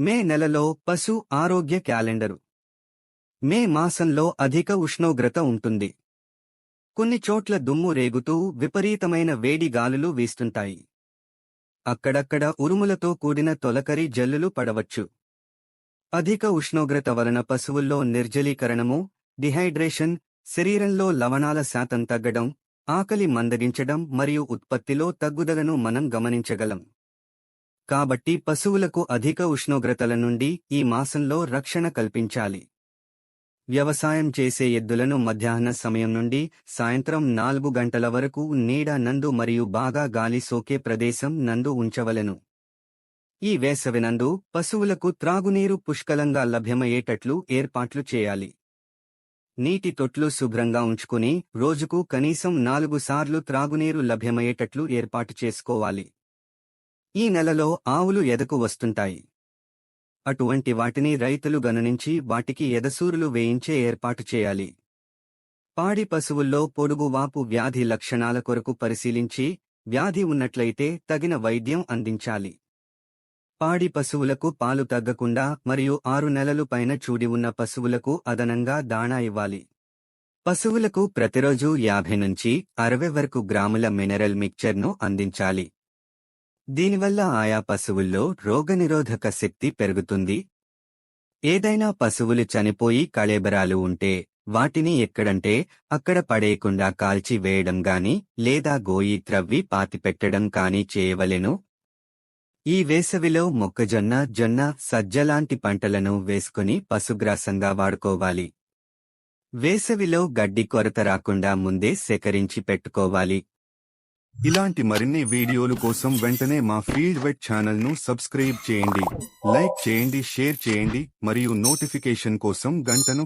మే నెలలో పశు ఆరోగ్య క్యాలెండరు. మే మాసంలో అధిక ఉష్ణోగ్రత ఉంటుంది. కొన్ని చోట్ల దుమ్ము రేగుతూ విపరీతమైన వేడి గాలులు వీస్తుంటాయి. అక్కడక్కడ ఉరుములతో కూడిన తొలకరి జల్లులు పడవచ్చు. అధిక ఉష్ణోగ్రత వలన పశువుల్లో నిర్జలీకరణము డిహైడ్రేషన్ శరీరంలో లవణాల శాతం తగ్గడం ఆకలి మందగించడం మరియు ఉత్పత్తిలో తగ్గుదలను మనం గమనించగలం. కాబట్టి పశువులకు అధిక ఉష్ణోగ్రతల నుండి ఈ మాసంలో రక్షణ కల్పించాలి. వ్యవసాయం చేసే ఎద్దులను మధ్యాహ్న సమయం నుండి సాయంత్రం నాలుగు గంటల వరకు నీడ నందు మరియు బాగా గాలి సోకే ప్రదేశం నందు ఉంచవలెను. ఈ వేసవినందు పశువులకు త్రాగునీరు పుష్కలంగా లభ్యమయ్యేటట్లు ఏర్పాట్లు చేయాలి. నీటి తొట్లు శుభ్రంగా ఉంచుకుని రోజుకు కనీసం నాలుగు సార్లు త్రాగునీరు లభ్యమయ్యేటట్లు ఏర్పాటు చేసుకోవాలి. ఈ నెలలో ఆవులు ఎదకు వస్తుంటాయి. అటువంటి వాటిని రైతులు గణనించి వాటికి ఎదసూరులు వేయించే ఏర్పాటు చేయాలి. పాడి పశువుల్లో పొడుగువాపు వ్యాధి లక్షణాల కొరకు పరిశీలించి వ్యాధి ఉన్నట్లయితే తగిన వైద్యం అందించాలి. పాడి పశువులకు పాలు తగ్గకుండా మరియు ఆరు నెలలు పైన చూడి ఉన్న పశువులకు అదనంగా దాణా ఇవ్వాలి. పశువులకు ప్రతిరోజు యాభై నుంచి అరవై వరకు గ్రాముల మినరల్ మిక్చర్ను అందించాలి. దీనివల్ల ఆయా పశువుల్లో రోగనిరోధక శక్తి పెరుగుతుంది. ఏదైనా పశువులు చనిపోయి కళేబరాలు ఉంటే వాటిని ఎక్కడంటే అక్కడ పడేయకుండా కాల్చి వేయడం గాని లేదా గోయి త్రవ్వి పాతిపెట్టడం కాని చేయవలెను. ఈ వేసవిలో మొక్కజొన్న జొన్న సజ్జలాంటి పంటలను వేసుకుని పశుగ్రాసంగా వాడుకోవాలి. వేసవిలో గడ్డి కొరత రాకుండా ముందే సేకరించి పెట్టుకోవాలి. ఇలాంటి మరిన్ని వీడియోలు కోసం వెంటనే మా ఫీల్డ్ వెట్ ఛానల్ను సబ్స్క్రైబ్ చేయండి లైక్ చేయండి షేర్ చేయండి మరియు నోటిఫికేషన్ కోసం గంటను